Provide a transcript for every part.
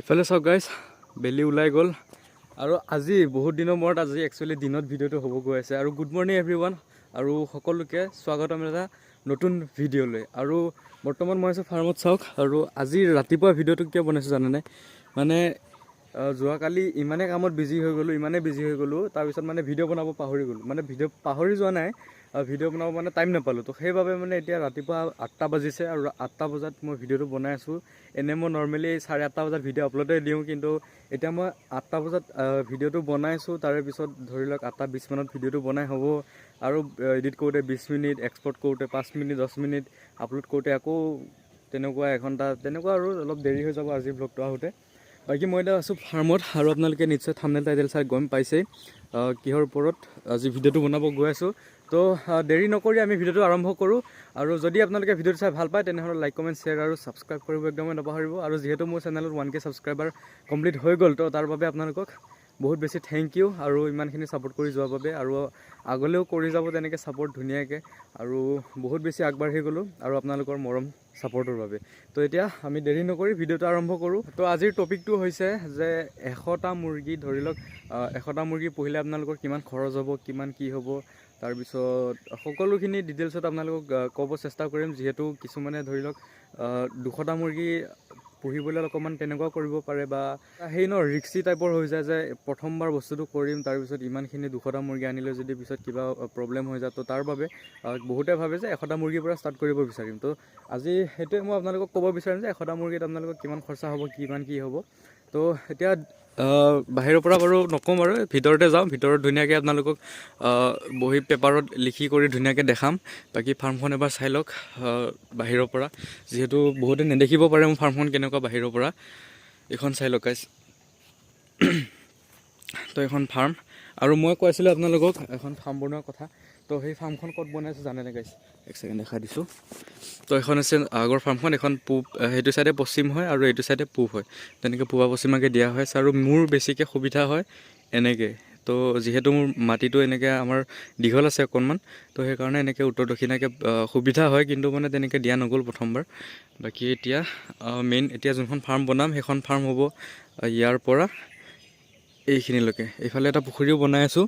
ইফালে চাওক গাইজ বেলি ওলাই গ'ল। আৰু আজি বহুত দিনৰ মূৰত আজি একচুৱেলি দিনত ভিডিঅ'টো হ'ব গৈ আছে। আৰু গুড মৰ্ণিং এভৰি ওৱান আৰু সকলোকে স্বাগতম এটা নতুন ভিডিঅ'লৈ আৰু বৰ্তমান মই আছোঁ ফাৰ্মত চাওক আৰু আজি ৰাতিপুৱা ভিডিঅ'টো কিয় বনাইছোঁ জানেনে? মানে যোৱাকালি ইমানে কামত বিজি হৈ গ'লোঁ ইমানে বিজি হৈ গ'লোঁ তাৰপিছত মানে ভিডিঅ' বনাব পাহৰি গ'লোঁ। মানে ভিডিঅ' পাহৰি যোৱা নাই ভিডিঅ' বনাব মানে টাইম নাপালোঁ। তো সেইবাবে মানে এতিয়া ৰাতিপুৱা আঠটা বাজিছে আৰু আঠটা বজাত মই ভিডিঅ'টো বনাই আছোঁ। এনেই মই নৰ্মেলি চাৰে আঠটা বজাত ভিডিঅ' আপলোডেই দিওঁ কিন্তু এতিয়া মই আঠটা বজাত ভিডিঅ'টো বনাইছোঁ তাৰে পিছত ধৰি লওক আঠটা বিছ মানত ভিডিঅ'টো বনাই হ'ব। আৰু এডিট কৰোঁতে বিছ মিনিট এক্সপৰ্ট কৰোঁতে পাঁচ মিনিট দহ মিনিট আপলোড কৰোঁতে আকৌ তেনেকুৱা এঘণ্টা তেনেকুৱা আৰু অলপ দেৰি হৈ যাব আজি ব্লগটো আহোঁতে। বাকী মই এতিয়া আছোঁ ফাৰ্মত আৰু আপোনালোকে নিশ্চয় থামনেল টাইটেল চাই গম পাইছেই। কিহৰ ওপৰত আজি ভিডিঅ'টো বনাব গৈ আছোঁ। তো দেৰি নকৰি আমি ভিডিঅ'টো আৰম্ভ কৰোঁ। আৰু যদি আপোনালোকে ভিডিঅ'টো চাই ভালো পায়, তেনেহ'লে লাইক কমেণ্ট শ্বেয়াৰ আৰু ছাবস্ক্ৰাইব কৰিব একদমেই নাপাহৰিব। আৰু যিহেতু মোৰ চেনেলত ওৱান কে ছাবস্ক্ৰাইবাৰ কমপ্লিট হৈ গ'ল, তো তাৰ বাবে আপোনালোকক বহুত বেছি থেংক ইউ আৰু ইমানখিনি ছাপোৰ্ট কৰি যোৱাৰ বাবে আৰু আগলৈও কৰি যাব তেনেকৈ ছাপোৰ্ট ধুনীয়াকৈ আৰু বহুত বেছি আগবাঢ়ি গ'লোঁ আৰু আপোনালোকৰ মৰম ছাপোৰ্টৰ বাবে। তো এতিয়া আমি দেৰি নকৰি ভিডিঅ'টো আৰম্ভ কৰোঁ। তো আজিৰ টপিকটো হৈছে যে এশটা মুৰ্গী ধৰি লওক এশটা মুৰ্গী পুহিলে আপোনালোকৰ কিমান খৰচ হ'ব কিমান কি হ'ব তাৰপিছত সকলোখিনি ডিটেইলছত আপোনালোকক ক'ব চেষ্টা কৰিম। যিহেতু কিছুমানে ধৰি লওক দুশটা মুৰ্গী পুহিবলৈ অকণমান তেনেকুৱা কৰিব পাৰে বা সেই ন, ৰিক্সি টাইপৰ হৈ যায় যে প্ৰথমবাৰ বস্তুটো কৰিম, তাৰপিছত ইমানখিনি দুশটা মুৰ্গী আনিলে যদি পিছত কিবা প্ৰব্লেম হৈ যায়, তো তাৰ বাবে বহুতে ভাবে যে এশটা মুৰ্গীৰ পৰা ষ্টাৰ্ট কৰিব বিচাৰিম। তো আজি সেইটোৱে মই আপোনালোকক ক'ব বিচাৰিম যে এশটা মুৰ্গীত আপোনালোকৰ কিমান খৰচা হ'ব, কিমান কি হ'ব। তো এতিয়া বাহিৰৰ পৰা বাৰু নকওঁ বাৰু ভিতৰতে যাওঁ ভিতৰত ধুনীয়াকৈ আপোনালোকক বহি পেপাৰত লিখি কৰি ধুনীয়াকৈ দেখাম। বাকী ফাৰ্মখন এবাৰ চাই লওক বাহিৰৰ পৰা। যিহেতু বহুতে নেদেখিব পাৰে মোৰ ফাৰ্মখন কেনেকুৱা বাহিৰৰ পৰা। এইখন চাই লওক গাইছ তো এখন ফাৰ্ম। আৰু মই কৈ আছিলোঁ আপোনালোকক এখন ফাৰ্ম বনোৱাৰ কথা। তো সেই ফাৰ্মখন ক'ত বনাইছোঁ জানেনে গাইছ এক ছেকেণ্ড দেখাই দিছোঁ। তো এখন আছে আগৰ ফাৰ্মখন এখন পূব সেইটো চাইডে পশ্চিম হয় আৰু এইটো চাইডে পূব হয়। তেনেকৈ পূবা পশ্চিমাকৈ দিয়া হৈ আছে আৰু মোৰ বেছিকৈ সুবিধা হয় এনেকৈ। তো যিহেতু মোৰ মাটিটো এনেকৈ আমাৰ দীঘল আছে অকণমান তো সেইকাৰণে এনেকৈ উত্তৰ দক্ষিণাকৈ সুবিধা হয় কিন্তু মানে তেনেকৈ দিয়া নগ'ল প্ৰথমবাৰ। বাকী এতিয়া মেইন এতিয়া যোনখন ফাৰ্ম বনাম সেইখন ফাৰ্ম হ'ব ইয়াৰ পৰা এইখিনিলৈকে। এইফালে এটা পুখুৰীও বনাই আছোঁ।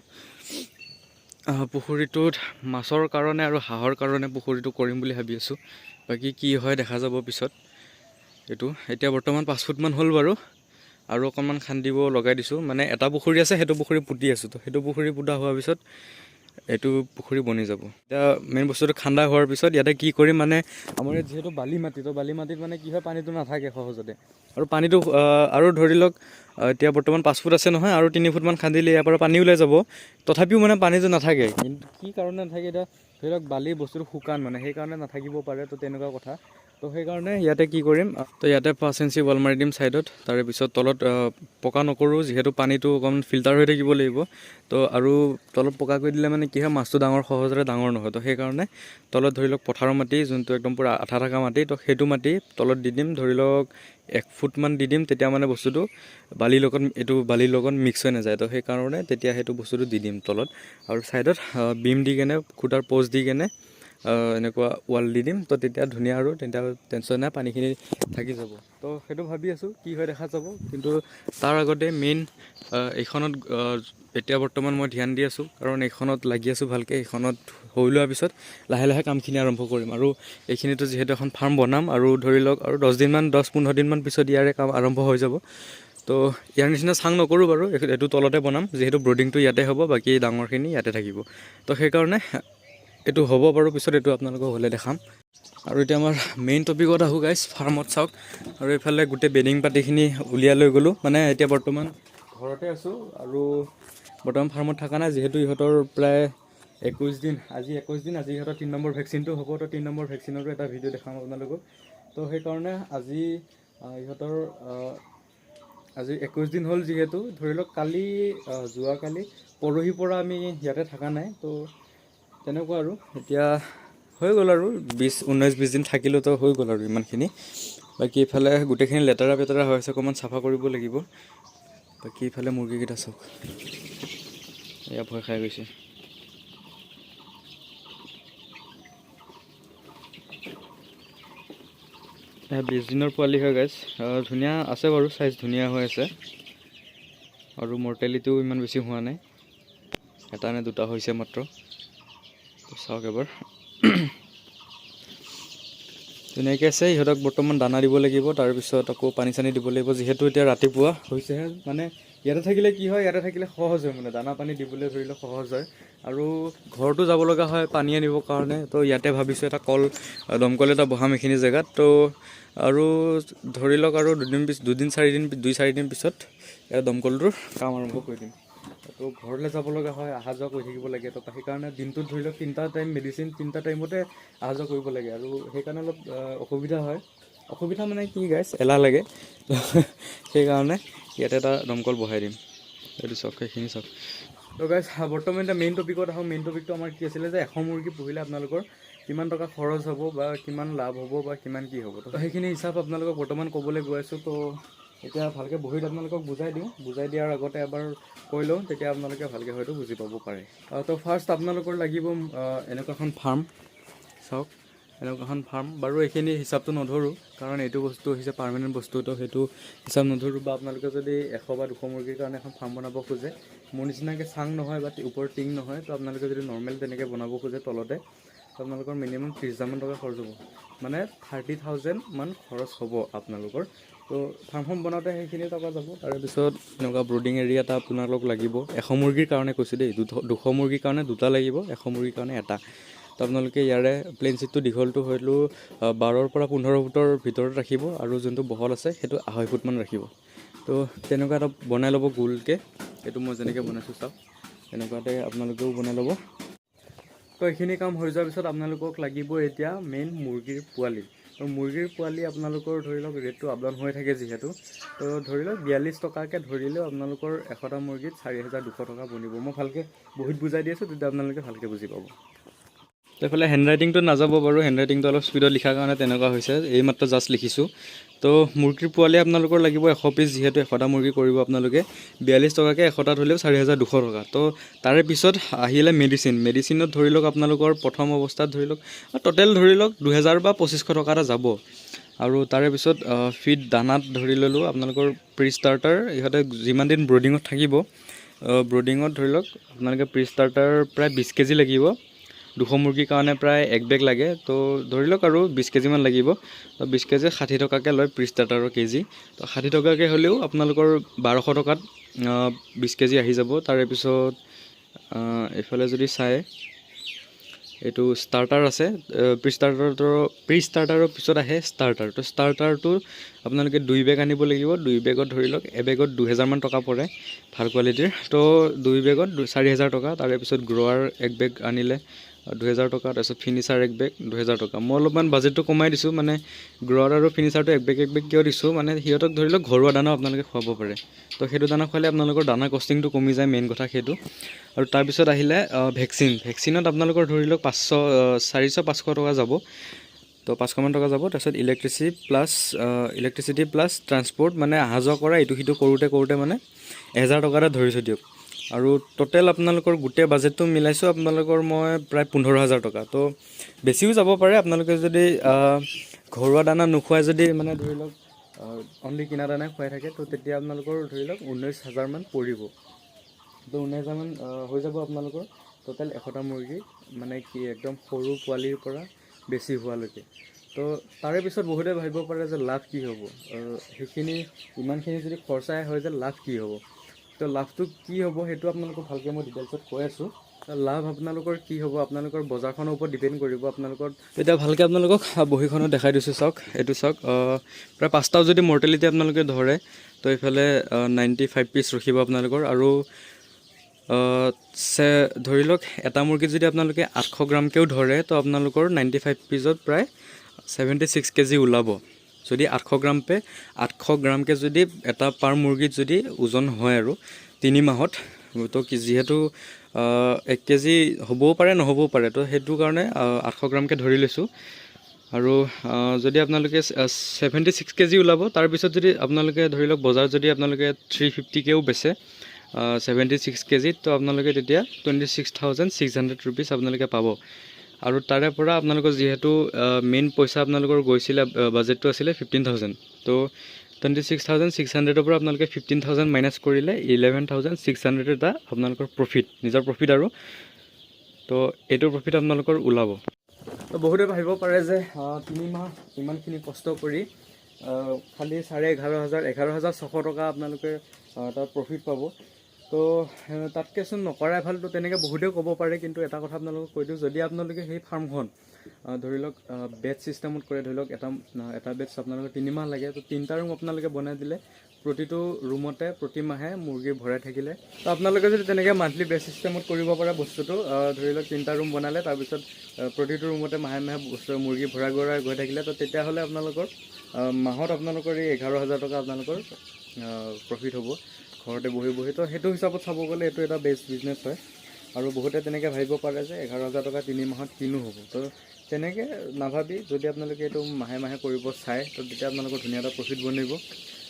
পুখুৰীটোত মাছৰ কাৰণে আৰু হাঁহৰ কাৰণে পুখুৰীটো কৰিম বুলি ভাবি আছোঁ। বাকী কি হয় দেখা যাব পিছত। এইটো এতিয়া বৰ্তমান পাঁচ ফুটমান হ'ল বাৰু। আৰু অকণমান খান্দিব লগাই দিছোঁ। মানে এটা পুখুৰী আছে সেইটো পুখুৰী পুতি আছোঁ তো। সেইটো পুখুৰী পুতা হোৱাৰ পিছত এইটো পুখুৰী বনি যাব। এতিয়া মেইন বস্তুটো খান্দা হোৱাৰ পিছত ইয়াতে কি কৰিম মানে আমাৰ ইয়াত যিহেতু বালি মাটি তো বালি মাটিত মানে কি হয় পানীটো নাথাকে সহজতে। আৰু পানীটো আৰু ধৰি লওক এতিয়া বৰ্তমান পাঁচ ফুট আছে নহয় আৰু তিনি ফুটমান খান্দিলে ইয়াৰ পৰা পানী ওলাই যাব। তথাপিও মানে পানীটো নাথাকে। কিন্তু কি কাৰণে নাথাকে এতিয়া? ধৰি লওক বালি বস্তুটো শুকান মানে সেইকাৰণে নাথাকিব পাৰে তো তেনেকুৱা কথা। তো সেইকাৰণে ইয়াতে কি কৰিম? তো ইয়াতে পাঁচ ইঞ্চি ৱাল মাৰি দিম ছাইডত তাৰে পিছত তলত পকা নকৰোঁ যিহেতু পানীটো অকণমান ফিল্টাৰ হৈ থাকিব লাগিব। তো আৰু তলত পকা কৰি দিলে মানে কি হয় মাছটো ডাঙৰ সহজতে ডাঙৰ নহয়। তো সেইকাৰণে তলত ধৰি লওক পথাৰৰ মাটি যোনটো একদম পূৰা আঠা থকা মাটি তো সেইটো মাটি তলত দি দিম। ধৰি লওক এক ফুটমান দি দিম তেতিয়া মানে বস্তুটো বালিৰ লগত এইটো বালিৰ লগত মিক্স হৈ নাযায়। তো সেইকাৰণে তেতিয়া সেইটো বস্তুটো দি দিম তলত। আৰু ছাইডত বিম দি কেনে খুটাৰ প'ষ্ট দি কেনে এনেকুৱা ৱাল দি দিম তো তেতিয়া ধুনীয়া আৰু তেতিয়া টেনশ্যন নাই পানীখিনি থাকি যাব। তো সেইটো ভাবি আছোঁ কি হয় দেখা যাব কিন্তু তাৰ আগতে মেইন এইখনত এতিয়া বৰ্তমান মই ধ্যান দি আছোঁ কাৰণ এইখনত লাগি আছোঁ ভালকৈ এইখনত হৈ লোৱাৰ পিছত লাহে লাহে কামখিনি আৰম্ভ কৰিম। আৰু এইখিনিতো যিহেতু এখন ফাৰ্ম বনাম আৰু ধৰি লওক আৰু দহ দিনমান দহ পোন্ধৰ দিনমান পিছত ইয়াৰে কাম আৰম্ভ হৈ যাব। তো ইয়াৰ নিচিনা চাং নকৰোঁ বাৰু এইটো তলতে বনাম যিহেতু ব্ৰডিংটো ইয়াতে হ'ব বাকী ডাঙৰখিনি ইয়াতে থাকিব। তো সেইকাৰণে এইটো হ'ব বাৰু পিছত এইটো আপোনালোকক হ'লে দেখাম। আৰু এতিয়া আমাৰ মেইন টপিকত আহোঁ গাইজ ফাৰ্মত চাওক। আৰু এইফালে গোটেই বেডিং পাতিখিনি উলিয়াই লৈ গ'লোঁ। মানে এতিয়া বৰ্তমান ঘৰতে আছোঁ আৰু বৰ্তমান ফাৰ্মত থকা নাই যিহেতু ইহঁতৰ প্ৰায় একৈছ দিন আজি একৈছ দিন আজি ইহঁতৰ তিনি নম্বৰ ভেকচিনটো হ'ব তো তিনি নম্বৰ ভেকচিনৰো এটা ভিডিঅ' দেখাম আপোনালোকক। তো সেইকাৰণে আজি ইহঁতৰ আজি একৈছ দিন হ'ল যিহেতু। ধৰি লওক কালি যোৱাকালি পৰহিৰ পৰা আমি ইয়াতে থকা নাই তো তেনেকুৱা আৰু। এতিয়া হৈ গ'ল আৰু বিছ ঊনৈছ বিছ দিন থাকিলোঁ তো হৈ গ'ল আৰু ইমানখিনি। বাকী ইফালে গোটেইখিনি লেতেৰা পেতেৰা হৈ আছে, অকণমান চাফা কৰিব লাগিব। বাকী ইফালে মুৰ্গীকেইটা চাওক। এয়া ভয় খাই গৈছে। বিছ দিনৰ পোৱালি হয় গাইজ ধুনীয়া আছে বাৰু চাইজ ধুনীয়া হৈ আছে। আৰু মৰ্টেলিটিও ইমান বেছি হোৱা নাই। এটা নে দুটা হৈছে মাত্ৰ। চাওক এবাৰ। ধুনীয়াকৈ আছে ইহঁতক বৰ্তমান দানা দিব লাগিব তাৰপিছত আকৌ পানী চানী দিব লাগিব যিহেতু এতিয়া ৰাতিপুৱা হৈছেহে মানে ইয়াতে থাকিলে কি হয় ইয়াতে থাকিলে সহজ হয় মানে দানা পানী দিবলৈ ধৰিলে সহজ হয়। আৰু ঘৰতো যাব লগা হয় পানী আনিবৰ কাৰণে তো ইয়াতে ভাবিছোঁ এটা কল দমকল এটা বহাম এইখিনি জেগাত তো আৰু ধৰি লওক আৰু দুদিন পিছ দুদিন চাৰিদিন দুই চাৰিদিন পিছত ইয়াৰ দমকলটোৰ কাম আৰম্ভ কৰি দিম। তো ঘৰলৈ যাব লগা হয় অহা যোৱা কৰি থাকিব লাগে। তো সেইকাৰণে দিনটোত ধৰি লওক তিনিটা টাইম মেডিচিন তিনিটা টাইমতে অহা যোৱা কৰিব লাগে। আৰু সেইকাৰণে অলপ অসুবিধা হয়। অসুবিধা মানে কি গাইছ এলাহ লাগে। সেইকাৰণে ইয়াতে এটা দমকল বহাই দিম। এইটো চাওক সেইখিনি চাওক তো গাইছ বৰ্তমান এতিয়া মেইন টপিকত আহোঁ। মেইন টপিকটো আমাৰ কি আছিলে যে, এশ মুৰ্গী পুহিলে আপোনালোকৰ কিমান টকা খৰচ হ'ব বা কিমান লাভ হ'ব বা কিমান কি হ'ব। তো সেইখিনি হিচাপ আপোনালোকক বৰ্তমান ক'বলৈ গৈ আছোঁ। তো এতিয়া ভালকৈ বহীত আপোনালোকক বুজাই দিওঁ। বুজাই দিয়াৰ আগতে এবাৰ কৈ লওঁ, তেতিয়া আপোনালোকে ভালকৈ হয়তো বুজি পাব পাৰে। তো ফাৰ্ষ্ট আপোনালোকৰ লাগিব এনেকুৱা এখন ফাৰ্ম চাওক এনেকুৱা এখন ফাৰ্ম বাৰু এইখিনি হিচাপটো নধৰোঁ, কাৰণ এইটো বস্তু হৈছে পাৰ্মানেণ্ট বস্তু, তো সেইটো হিচাপ নধৰোঁ। বা আপোনালোকে যদি এশ বা দুশ মুৰ্গীৰ কাৰণে এখন ফাৰ্ম বনাব খোজে, মোৰ নিচিনাকৈ চাং নহয় বা ওপৰত টিং নহয়, তো আপোনালোকে যদি নৰ্মেল তেনেকৈ বনাব খোজে তলতে আপোনালোকৰ মিনিমাম ত্ৰিছ হাজাৰমান টকা খৰচ হ'ব। মানে থাৰ্টি থাউজেণ্ড মান খৰচ হ'ব আপোনালোকৰ। তো ফাৰ্মখন বনাওঁতে সেইখিনি টকা যাব। তাৰপিছত এনেকুৱা ব্ৰডিং এৰিয়া এটা আপোনালোক লাগিব। এশ মুৰ্গীৰ কাৰণে কৈছোঁ দেই। দুশ মুৰ্গীৰ কাৰণে দুটা লাগিব এশ মুৰ্গীৰ কাৰণে এটা। তো আপোনালোকে ইয়াৰে প্লেইন চিটটো দীঘলটো আহ, বাৰৰ পৰা পোন্ধৰ ফুটৰ ভিতৰত ৰাখিব আৰু যোনটো বহল আছে সেইটো আঢ়ৈ ফুটমান ৰাখিব। তো তেনেকুৱা এটা বনাই ল'ব গোলকৈ। এইটো মই যেনেকৈ বনাইছোঁ চাওক এনেকুৱাতে আপোনালোকেও বনাই ল'ব। তো এইখিনি কাম হৈ যোৱাৰ পিছত আপোনালোকক লাগিব এতিয়া মেইন মুৰ্গীৰ পোৱালি। তো মুৰ্গীৰ পোৱালি আপোনালোকৰ ধৰি লওক ৰেটটো আপ হৈ থাকে যিহেতু। তো ধৰি লওক বিয়াল্লিছ টকাকৈ ধৰিলেও আপোনালোকৰ এশটা মুৰ্গীত চাৰি হাজাৰ দুশ টকা বনিব। মই ভালকৈ বহীত বুজাই দি আছোঁ, তেতিয়া আপোনালোকে ভালকৈ বুজি পাব। তো এইফালে হেণ্ড ৰাইটিংটো নাযাব বাৰু। হেণ্ড ৰাইটিংটো অলপ স্পীডত লিখাৰ কাৰণে তেনেকুৱা হৈছে। এইমাত্ৰ জাষ্ট লিখিছোঁ। তো মুৰ্গীৰ পোৱালি আপোনালোকৰ লাগিব এশ পিচ যিহেতু এশটা মুৰ্গী কৰিব আপোনালোকে। বিয়াল্লিছ টকাকৈ এশটাত হ'লেও চাৰি হাজাৰ দুশ টকা। তো তাৰে পিছত আহিলে মেডিচিন। মেডিচিনত ধৰি লওক আপোনালোকৰ প্ৰথম অৱস্থাত ধৰি লওক ট'টেল ধৰি লওক দুহেজাৰ বা পঁচিছশ টকা এটা যাব। আৰু তাৰে পিছত ফিড দানাত ধৰি ল'লোঁ আপোনালোকৰ প্ৰি ষ্টাৰ্টাৰ ইহঁতে যিমান দিন ব্ৰডিঙত থাকিব ব্ৰডিঙত ধৰি লওক আপোনালোকে প্ৰি ষ্টাৰ্টাৰ প্ৰায় বিছ কেজি লাগিব। দুশ মুৰ্গীৰ কাৰণে প্ৰায় এক বেগ লাগে। তো ধৰি লওক আৰু বিছ কেজিমান লাগিব। তো বিছ কেজি ষাঠি টকাকৈ লয় ষ্টাৰ্টাৰৰ কেজি। তো ষাঠি টকাকৈ হ'লেও আপোনালোকৰ বাৰশ টকাত বিছ কেজি আহি যাব। তাৰে পিছত এইফালে যদি চায় এইটো ষ্টাৰ্টাৰ আছে। প্ৰি ষ্টাৰ্টাৰটো প্ৰি ষ্টাৰ্টাৰৰ পিছত আহে ষ্টাৰ্টাৰ তো ষ্টাৰ্টাৰটো আপোনালোকে দুই বেগ আনিব লাগিব। দুই বেগত ধৰি লওক এবেগত দুহেজাৰমান টকা পৰে ভাল কোৱালিটিৰ তো দুই বেগত চাৰি হেজাৰ টকা। তাৰে পিছত গ্ৰ'ৱাৰ এক বেগ আনিলে। দুহেজাৰ টকা, তাৰপিছত ফিনিচাৰ এক বেগ দুহেজাৰ টকা। মই অলপমান বাজেটটো কমাই দিছোঁ মানে গ্ৰ'ৱাৰ আৰু ফিনিচাৰটো এক বেগ এক বেগ কিয় দিছোঁ মানে সিহঁতক ধৰি লওক ঘৰুৱা দানাও আপোনালোকে খুৱাব পাৰে। তো সেইটো দানা খুৱালে আপোনালোকৰ দানা কষ্টিংটো কমি যায় মেইন কথা সেইটো। আৰু তাৰপিছত আহিলে ভেকচিন ভেকচিনত আপোনালোকৰ ধৰি লওক পাঁচশো চাৰিশ পাঁচশো টকা যাব। তো পাঁচশমান টকা যাব, তাৰপিছত electricity plus electricity plus transport মানে অহা যোৱা কৰা ইটো সিটো কৰোঁতে কৰোঁতে মানে এহেজাৰ টকা এটা ধৰিছোঁ দিয়ক। আৰু ট'টেল আপোনালোকৰ গোটেই বাজেটটো মিলাইছোঁ আপোনালোকৰ মই প্ৰায় পোন্ধৰ হাজাৰ টকা। তো বেছিও যাব পাৰে আপোনালোকে যদি ঘৰুৱা দানা নোখোৱাই যদি মানে ধৰি লওক অনলি কিনা দানাই খুৱাই থাকে তো তেতিয়া আপোনালোকৰ ধৰি লওক ঊনৈছ হাজাৰমান পৰিব। তো ঊনৈছ হাজাৰমান হৈ যাব আপোনালোকৰ ট'টেল এশটা মুৰ্গী মানে কি একদম সৰু পোৱালিৰ পৰা বেছি হোৱালৈকে। তো তাৰে পিছত বহুতে ভাবিব পাৰে যে লাভ কি হ'ব? সেইখিনি ইমানখিনি যদি খৰচাই হয় যে লাভ কি হ'ব? তো লাভটো কি হ'ব সেইটো আপোনালোকক ভালকৈ মই ডিটেইলছত কৈ আছোঁ। লাভ আপোনালোকৰ কি হ'ব, আপোনালোকৰ বজাৰখনৰ ওপৰত ডিপেণ্ড কৰিব, আপোনালোকৰ এতিয়া ভালকৈ আপোনালোকক বহীখনত দেখাই দিছোঁ চাওক, এইটো চাওক প্ৰায় পাঁচটাও যদি মৰ্টেলিটি আপোনালোকে ধৰে, তো এইফালে নাইণ্টি ফাইভ পিচ ৰখিব আপোনালোকৰ। আৰু ধৰি লওক, এটা মুৰ্গীত যদি আপোনালোকে আঠশ গ্ৰামকৈও ধৰে, তো আপোনালোকৰ নাইণ্টি ফাইভ পিচত প্ৰায় ছেভেণ্টি ছিক্স কেজি ওলাব। যদি আঠশ গ্ৰাম পে, আঠশ গ্ৰামকৈ যদি এটা পাৰ মুৰ্গীত যদি ওজন হয় আৰু তিনি মাহত, তো যিহেতু এক কেজি হ'বও পাৰে, নহ'বও পাৰে, তো সেইটো কাৰণে আঠশ গ্ৰামকৈ ধৰি লৈছোঁ। আৰু যদি আপোনালোকে ছেভেণ্টি ছিক্স কেজি ওলাব তাৰপিছত যদি আপোনালোকে ধৰি লওক বজাৰত যদি আপোনালোকে থ্ৰী ফিফটিকৈও বেচে ছেভেণ্টি ছিক্স কেজিত, তো আপোনালোকে তেতিয়া twenty six thousand six hundred rupees আপোনালোকে পাব। আৰু তাৰে পৰা আপোনালোকৰ যিহেতু মেইন পইচা আপোনালোকৰ গৈছিলে বাজেটটো আছিলে ফিফটিন থাউজেণ্ড তো টুৱেণ্টি ছিক্স থাউজেণ্ড ছিক্স হাণ্ড্ৰেডৰ পৰা আপোনালোকে ফিফটিন থাউজেণ্ড মাইনাছ কৰিলে ইলেভেন থাউজেণ্ড ছিক্স হাণ্ড্ৰেড এটা আপোনালোকৰ প্ৰফিট নিজৰ প্ৰফিট আৰু। তো এইটো প্ৰফিট আপোনালোকৰ ওলাব। তো বহুতে ভাবিব পাৰে যে তিনিমাহ ইমানখিনি কষ্ট কৰি খালি চাৰে এঘাৰ হাজাৰ এঘাৰ হাজাৰ ছশ টকা আপোনালোকে তাত প্ৰফিট পাব। তো তাতকেচোন নকৰাই ভালতো তেনেকৈ বহুতেও ক'ব পাৰে, কিন্তু এটা কথা আপোনালোকক কৈ দিওঁ, যদি আপোনালোকে সেই ফাৰ্মখন ধৰি লওক বেড ছিষ্টেমত কৰে, ধৰি লওক, এটা এটা বেডছ আপোনালোকৰ তিনিমাহ লাগে, তো তিনিটা ৰুম আপোনালোকে বনাই দিলে, প্ৰতিটো ৰুমতে প্ৰতি মাহে মুৰ্গী ভৰাই থাকিলে। তো আপোনালোকে যদি তেনেকৈ মান্থলি বেড ছিষ্টেমত কৰিব পাৰে বস্তুটো ধৰি লওক, তিনিটা ৰুম বনালে, তাৰপিছত প্ৰতিটো ৰুমতে মাহে মাহে বস্তু, মুৰ্গী ভৰাই ভৰাই গৈ থাকিলে, তো তেতিয়াহ'লে আপোনালোকৰ মাহত আপোনালোকৰ এই এঘাৰ হাজাৰ টকা আপোনালোকৰ প্ৰফিট হ'ব। ঘৰতে বহি বহি, তো সেইটো হিচাপত চাব গ'লে এইটো এটা বেষ্ট বিজনেছ হয়। আৰু বহুতে তেনেকৈ ভাবিব পাৰে যে এঘাৰ হাজাৰ টকা তিনি মাহত কিনো হ'ব। তো তেনেকৈ নাভাবি, যদি আপোনালোকে এইটো মাহে মাহে কৰিব চায়, তো তেতিয়া আপোনালোকৰ ধুনীয়া এটা প্ৰফিট বনিব।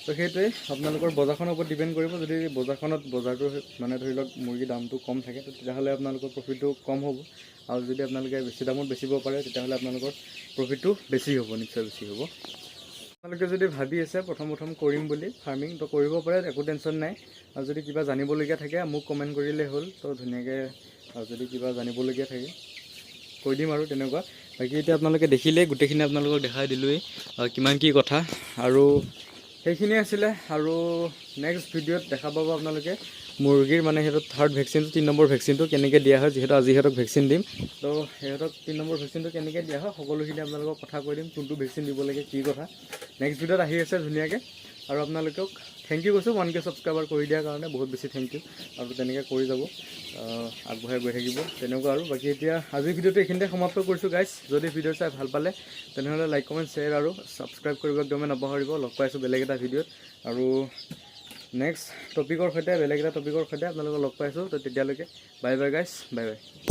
তো সেইটোৱে আপোনালোকৰ বজাৰখনৰ ওপৰত ডিপেণ্ড কৰিব। যদি বজাৰখনত বজাৰটো মানে ধৰি লওক মুৰ্গীৰ দামটো কম থাকে, তো তেতিয়াহ'লে আপোনালোকৰ প্ৰফিটটো কম হ'ব। আৰু যদি আপোনালোকে বেছি দামত বেচিব পাৰে, তেতিয়াহ'লে আপোনালোকৰ প্ৰফিটটো বেছি হ'ব, নিশ্চয় বেছি হ'ব। আপোনালোকে যদি ভাবি আছে প্ৰথম প্ৰথম কৰিম বুলি ফাৰ্মিং তো কৰিব পাৰে একো টেনশ্যন নাই। আৰু যদি কিবা জানিবলগীয়া থাকে মোক কমেণ্ট কৰিলেই হ'ল তো ধুনীয়াকৈ যদি কিবা জানিবলগীয়া থাকে কৈ দিম আৰু তেনেকুৱা। বাকী এতিয়া আপোনালোকে দেখিলেই গোটেইখিনি আপোনালোকক দেখাই দিলোঁৱেই কিমান কি কথা। আৰু সেইখিনিয়ে আছিলে। আৰু নেক্সট ভিডিঅ'ত দেখা পাব আপোনালোকে। মুৰ্গীৰ মানে সিহঁতৰ থাৰ্ড ভেকচিনটো তিনি নম্বৰ ভেকচিনটো কেনেকৈ দিয়া হয় যিহেতু আজি সিহঁতক ভেকচিন দিম। তো সিহঁতক তিনি নম্বৰ ভেকচিনটো কেনেকৈ দিয়া হয় সকলোখিনি আপোনালোকক কথা কৈ দিম কোনটো ভেকচিন দিব লাগে কি কথা। নেক্সট ভিডিঅ'ত আহি আছে ধুনীয়াকৈ। আৰু আপোনালোকক থেংক ইউ কৈছোঁ ওৱান কে ছাবস্ক্ৰাইবাৰ কৰি দিয়াৰ কাৰণে বহুত বেছি থেংক ইউ আৰু তেনেকৈ কৰি যাব আগবঢ়াই গৈ থাকিব তেনেকুৱা আৰু। বাকী এতিয়া আজিৰ ভিডিঅ'টো এইখিনিতে সমাপ্ত কৰিছোঁ গাইছ যদি ভিডিঅ' চাই ভাল পালে তেনেহ'লে লাইক কমেণ্ট শ্বেয়াৰ আৰু ছাবস্ক্ৰাইব কৰিব নাপাহৰিব। লগ পাইছোঁ বেলেগ এটা ভিডিঅ'ত। আৰু নেক্সট টপিকৰ সৈতে, বেলেগ এটা টপিকৰ সৈতে আপোনালোকক লগ পাইছোঁ। তো তেতিয়ালৈকে বাই বাই গাইছ বাই বাই